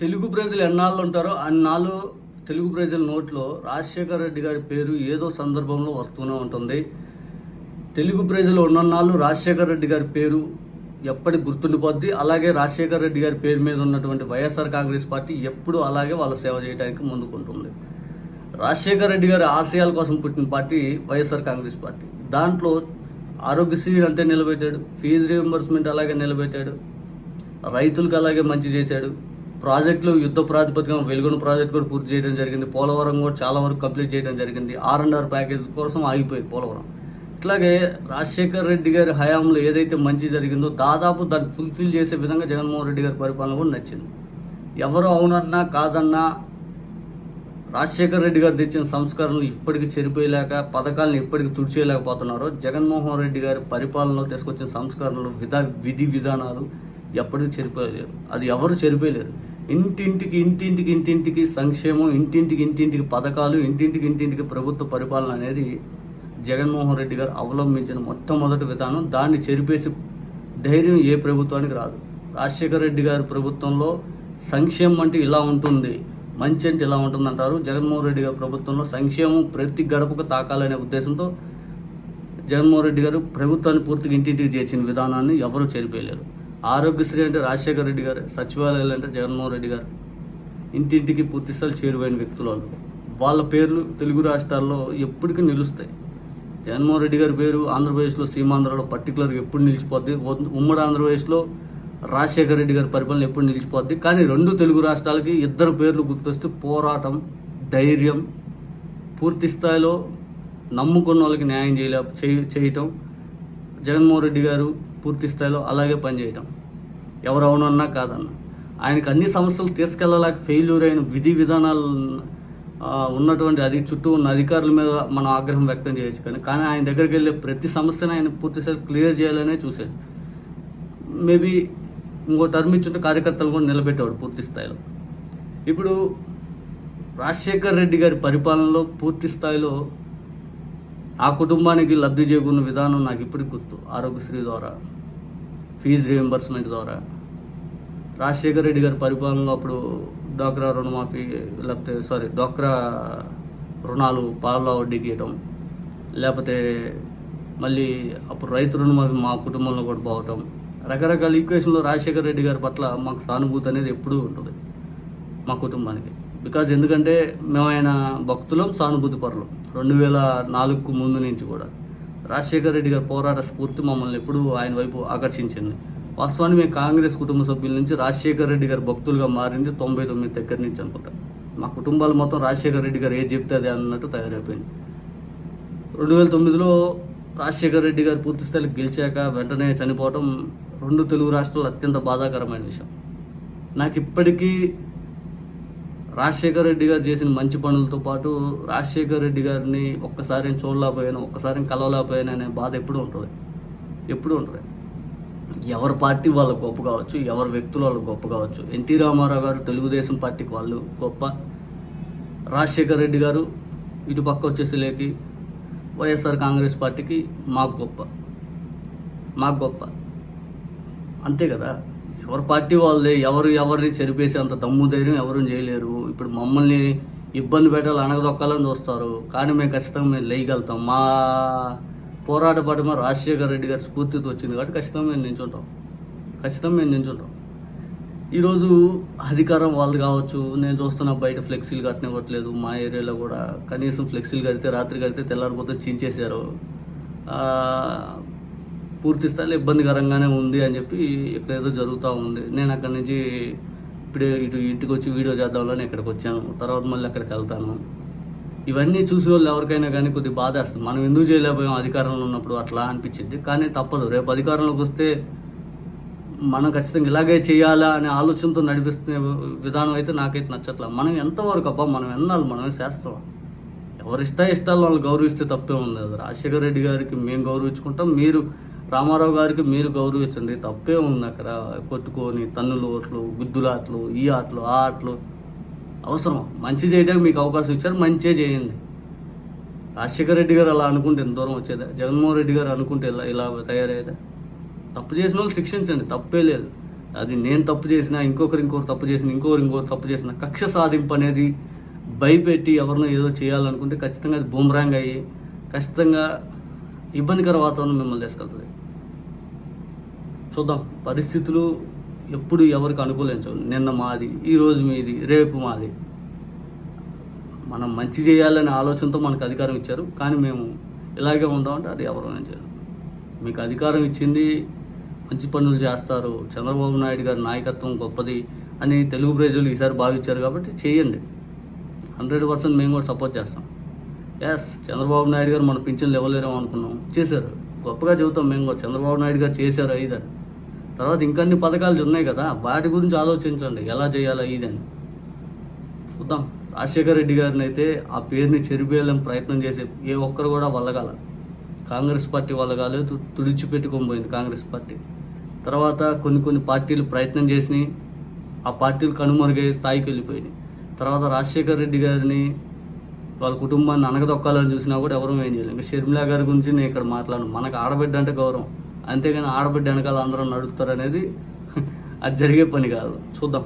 తెలుగు ప్రజలు ఎన్నాళ్ళు ఉంటారో అన్నాళ్ళు తెలుగు ప్రజల నోట్లో రాజశేఖర రెడ్డి గారి పేరు ఏదో సందర్భంలో వస్తూనే ఉంటుంది. తెలుగు ప్రజలు ఉన్నన్నాళ్ళు రాజశేఖర రెడ్డి గారి పేరు ఎప్పటి గుర్తుండిపోద్ది. అలాగే రాజశేఖర రెడ్డి గారి పేరు మీద ఉన్నటువంటి వైఎస్ఆర్ కాంగ్రెస్ పార్టీ ఎప్పుడు అలాగే వాళ్ళ సేవ చేయడానికి ముందుకుంటుంది. రాజశేఖర రెడ్డి గారి ఆశయాల కోసం పుట్టిన పార్టీ వైఎస్ఆర్ కాంగ్రెస్ పార్టీ. దాంట్లో ఆరోగ్యశ్రీ అంతే నిలబెట్టాడు. ఫీజు రీఎంబర్స్మెంట్ అలాగే నిలబెట్టాడు. రైతులకు అలాగే మంచి చేశాడు. ప్రాజెక్టులు యుద్ధ ప్రాతిపదికన వెలుగున ప్రాజెక్ట్ కూడా పూర్తి చేయడం జరిగింది. పోలవరం కూడా చాలా వరకు కంప్లీట్ చేయడం జరిగింది. ఆర్ అండ్ ఆర్ ప్యాకేజ్ కోసం ఆగిపోయింది పోలవరం. ఇట్లాగే రాజశేఖర్ రెడ్డి గారి హయాంలో ఏదైతే మంచి జరిగిందో దాదాపు దాన్ని ఫుల్ఫిల్ చేసే విధంగా జగన్మోహన్ రెడ్డి గారి పరిపాలన కూడా నచ్చింది. ఎవరు అవునన్నా కాదన్నా రాజశేఖర్ రెడ్డి గారు తెచ్చిన సంస్కరణలు ఇప్పటికీ చెరిపోయలేక పథకాలను ఇప్పటికీ తుడిచేయలేకపోతున్నారో జగన్మోహన్ రెడ్డి గారి పరిపాలనలో తీసుకొచ్చిన సంస్కరణలు విధా విధి విధానాలు ఎప్పటికీ చెరిపోయలేరు. అది ఎవరు చెరిపోయలేరు. ఇంటింటికి ఇంటింటికి ఇంటింటికి సంక్షేమం ఇంటింటికి ఇంటింటికి పథకాలు ఇంటింటికి ఇంటింటికి ప్రభుత్వ పరిపాలన అనేది జగన్మోహన్ రెడ్డి గారు అవలంబించిన మొట్టమొదటి విధానం. దాన్ని చెరిపేసి ధైర్యం ఏ ప్రభుత్వానికి రాదు. రాజశేఖర రెడ్డి గారి ప్రభుత్వంలో సంక్షేమం అంటే ఇలా ఉంటుంది మంచి అంటే ఇలా ఉంటుంది అంటారు. జగన్మోహన్ రెడ్డి గారి ప్రభుత్వంలో సంక్షేమం ప్రతి గడపకు తాకాలనే ఉద్దేశంతో జగన్మోహన్ రెడ్డి గారు ప్రభుత్వాన్ని పూర్తిగా ఇంటింటికి చేర్చిన విధానాన్ని ఎవరూ చెరిపేయలేరు. ఆరోగ్యశ్రీ అంటే రాజశేఖర రెడ్డి గారు సచివాలయాలు అంటే జగన్మోహన్ రెడ్డి గారు. ఇంటింటికి పూర్తిస్థాయి చేరువైన వ్యక్తులు వాళ్ళు. వాళ్ళ పేర్లు తెలుగు రాష్ట్రాల్లో ఎప్పటికీ నిలుస్తాయి. జగన్మోహన్ రెడ్డి గారి పేరు ఆంధ్రప్రదేశ్లో సీమాంధ్రలో పర్టికులర్గా ఎప్పుడు నిలిచిపోద్ది? ఉమ్మడి ఆంధ్రప్రదేశ్లో రాజశేఖర రెడ్డి గారి పరిపాలన ఎప్పుడు నిలిచిపోద్ది? కానీ రెండు తెలుగు రాష్ట్రాలకి ఇద్దరు పేర్లు గుర్తొస్తే పోరాటం ధైర్యం పూర్తి స్థాయిలో నమ్ముకున్న వాళ్ళకి న్యాయం చేయలే చేయ- చేయటం. జగన్మోహన్ రెడ్డి గారు పూర్తి స్థాయిలో అలాగే పనిచేయటం. ఎవరు అవునన్నా కాదన్నా. ఆయనకు అన్ని సమస్యలు తీసుకెళ్ళలేక ఫెయిల్యూర్ అయిన విధి విధానాలు ఉన్నటువంటి అది చుట్టూ ఉన్న అధికారుల మీద మనం ఆగ్రహం వ్యక్తం చేయొచ్చు కానీ కానీ ఆయన దగ్గరికి వెళ్ళే ప్రతి సమస్యను ఆయన పూర్తిస్థాయి క్లియర్ చేయాలనే చూశాడు. మేబీ ఇంకో టర్మ్ ఇచ్చుంటే కార్యకర్తలు కూడా నిలబెట్టేవాడు పూర్తి స్థాయిలో. ఇప్పుడు రాజశేఖర్ రెడ్డి గారి పరిపాలనలో పూర్తి స్థాయిలో ఆ కుటుంబానికి లబ్ధి చేకూరిన విధానం నాకు ఇప్పటికి గుర్తు. ఆరోగ్యశ్రీ ద్వారా ఫీజు రియంబర్స్మెంట్ ద్వారా. రాజశేఖర్ రెడ్డి గారి పరిపాలనలో అప్పుడు డ్వాక్రా రుణమాఫీ లేకపోతే సారీ డ్వాక్రా రుణాలు పాల వడ్డీకి ఇవ్వడం లేకపోతే మళ్ళీ అప్పుడు రైతు రుణమాఫీ మా కుటుంబంలో కూడా పోవటం. రకరకాల ఈక్వేషన్లో రాజశేఖర్ రెడ్డి గారి పట్ల మాకు సానుభూతి అనేది ఎప్పుడూ ఉంటుంది మా కుటుంబానికి. బికాజ్ ఎందుకంటే మేము ఆయన భక్తులం సానుభూతి పరులం. రెండు వేల నాలుగుకు ముందు నుంచి కూడా. రాజశేఖర రెడ్డి గారి పోరాట స్ఫూర్తి మమ్మల్ని ఎప్పుడూ ఆయన వైపు ఆకర్షించింది. వాస్తవాన్ని మేము కాంగ్రెస్ కుటుంబ సభ్యుల నుంచి రాజశేఖర్ రెడ్డి గారి భక్తులుగా మారింది తొంభై తొమ్మిది దగ్గర నుంచి అనుకుంటా. మా కుటుంబాలు మొత్తం రాజశేఖర రెడ్డి గారు ఏది చెప్తే అన్నట్టు తయారైపోయింది. రెండు వేల తొమ్మిదిలో రాజశేఖర్ రెడ్డి గారు పూర్తిస్థాయిలో గెలిచాక వెంటనే చనిపోవటం రెండు తెలుగు రాష్ట్రాలు అత్యంత బాధాకరమైన విషయం. నాకు ఇప్పటికీ రాజశేఖర్ రెడ్డి గారు చేసిన మంచి పనులతో పాటు రాజశేఖర్ రెడ్డి గారిని ఒక్కసారి చూడలేకపోయాను ఒక్కసారి కలవలేకపోయాను అనే బాధ ఎప్పుడూ ఉంటుంది. ఎప్పుడూ ఉంటుంది. ఎవరి పార్టీ వాళ్ళ గొప్ప కావచ్చు ఎవరి వ్యక్తులు వాళ్ళు గొప్ప కావచ్చు ఎన్టీ రామారావు గారు తెలుగుదేశం పార్టీకి వాళ్ళు గొప్ప. రాజశేఖర్ రెడ్డి గారు ఇటు పక్క వచ్చేసేలేకి వైఎస్ఆర్ కాంగ్రెస్ పార్టీకి మాకు గొప్ప. మాకు గొప్ప. అంతే కదా? ఎవరి పార్టీ వాళ్ళదే ఎవరు ఎవరిని చెరిపేసేంత దమ్ము ధైర్యం ఎవరు చేయలేరు. ఇప్పుడు మమ్మల్ని ఇబ్బంది పెట్టాలి అనగదొక్కాలని చూస్తారు. కానీ మేము ఖచ్చితంగా మేము లేయగలుగుతాం. మా పోరాట పడమ రాజశేఖర రెడ్డి గారి స్ఫూర్తితో వచ్చింది కాబట్టి ఖచ్చితంగా మేము నించుంటాం. ఖచ్చితంగా మేము నించుంటాం. ఈరోజు అధికారం వాళ్ళు కావచ్చు. నేను చూస్తున్న బయట ఫ్లెక్సీలు కట్టనివ్వట్లేదు మా ఏరియాలో కూడా కనీసం ఫ్లెక్సీలు కడితే రాత్రి కడితే తెల్లారిపోతే చించేశారు. పూర్తి స్థాయిలో ఇబ్బందికరంగానే ఉంది అని చెప్పి ఎక్కడేదో ఏదో జరుగుతూ ఉంది. నేను అక్కడి నుంచి ఇప్పుడే ఇటు ఇంటికి వచ్చి వీడియో చేద్దామని ఇక్కడికి వచ్చాను. తర్వాత మళ్ళీ అక్కడికి వెళ్తాను. ఇవన్నీ చూసే వాళ్ళు ఎవరికైనా కానీ కొద్దిగా బాధ వేస్తుంది మనం ఎందుకు చేయలేకపోయాం? అధికారంలో ఉన్నప్పుడు అట్లా అనిపించింది కానీ తప్పదు. రేపు అధికారంలోకి వస్తే మనం ఖచ్చితంగా ఇలాగే చేయాలా అనే ఆలోచనతో నడిపిస్తున్న విధానం అయితే నాకైతే నచ్చట్లా. మనం ఎంతవరకు అబ్బా మనం ఎన్నాళ్ళు మనమే చేస్తాం? ఎవరి ఇష్ట ఇష్టాలు వాళ్ళు గౌరవిస్తే తప్పే ఉంది. రాజశేఖర రెడ్డి గారికి మేము గౌరవించుకుంటాం. మీరు రామారావు గారికి మీరు గౌరవించండి. తప్పే ఉంది అక్కడ. కొట్టుకొని తన్నులు ఓట్లు గుద్దులాట్లు ఈ ఆటలు ఆ ఆటలు. అవసరం మంచి చేయడానికి మీకు అవకాశం ఇచ్చారు. మంచిగా చేయండి. రాజశేఖర రెడ్డి గారు అలా అనుకుంటే ఎంత దూరం వచ్చేదా? జగన్మోహన్ రెడ్డి గారు అనుకుంటే ఇలా ఇలా తయారయ్యేదా? తప్పు చేసిన వాళ్ళు శిక్షించండి. తప్పే లేదు. అది నేను తప్పు చేసినా ఇంకొకరు ఇంకొకరు తప్పు చేసిన ఇంకొకరు ఇంకొకరు తప్పు చేసిన కక్ష సాధింపు అనేది భయపెట్టి ఎవరినో ఏదో చేయాలనుకుంటే ఖచ్చితంగా అది బూమరాంగ్ అయ్యి ఖచ్చితంగా ఇబ్బందికర వాతావరణం మిమ్మల్ని తీసుకెళ్తుంది. చూద్దాం. పరిస్థితులు ఎప్పుడు ఎవరికి అనుకూలించవు నిన్న మాది ఈరోజు మీది రేపు మాది. మనం మంచి చేయాలనే ఆలోచనతో మనకు అధికారం ఇచ్చారు. కానీ మేము ఇలాగే ఉంటామంటే అది ఎవరు ఏం చేయరు. మీకు అధికారం ఇచ్చింది మంచి పనులు చేస్తారు. చంద్రబాబు నాయుడు గారి నాయకత్వం గొప్పది అని తెలుగు ప్రజలు ఈసారి భావించారు కాబట్టి చేయండి. హండ్రెడ్ పర్సెంట్ మేము కూడా సపోర్ట్ చేస్తాం. ఎస్ చంద్రబాబు నాయుడు గారు మన పింఛన్లు ఇవ్వలేరేమో అనుకున్నాం. చేశారు. గొప్పగా చెబుతాం మేము కూడా. చంద్రబాబు నాయుడు గారు చేశారు ఐదారు. తర్వాత ఇంకన్ని పథకాలు ఉన్నాయి కదా వాటి గురించి ఆలోచించండి. ఎలా చేయాలా ఇదని చూద్దాం. రాజశేఖర రెడ్డి గారిని అయితే ఆ పేరుని చెరిపేయాలని ప్రయత్నం చేసే ఏ ఒక్కరు కూడా వల్లగాల కాంగ్రెస్ పార్టీ వల్లగాలే తు- తుడిచిపెట్టుకొని పోయింది కాంగ్రెస్ పార్టీ. తర్వాత కొన్ని కొన్ని పార్టీలు ప్రయత్నం చేసినాయి. ఆ పార్టీలు కనుమరుగయ్యే స్థాయికి వెళ్ళిపోయినాయి. తర్వాత రాజశేఖర రెడ్డి గారిని వాళ్ళ కుటుంబాన్ని అనగదొక్కాలని చూసినా కూడా ఎవరూ ఏం చేయలేదు. ఇంకా షర్మిలా గారి గురించి నేను ఇక్కడ మాట్లాడను. మనకు ఆడబిడ్డ అంటే గౌరవం. అంతేగాని ఆడబిడ్డ వెనకాల అందరూ నడుపుతారు అనేది అది జరిగే పని కాదు. చూద్దాం.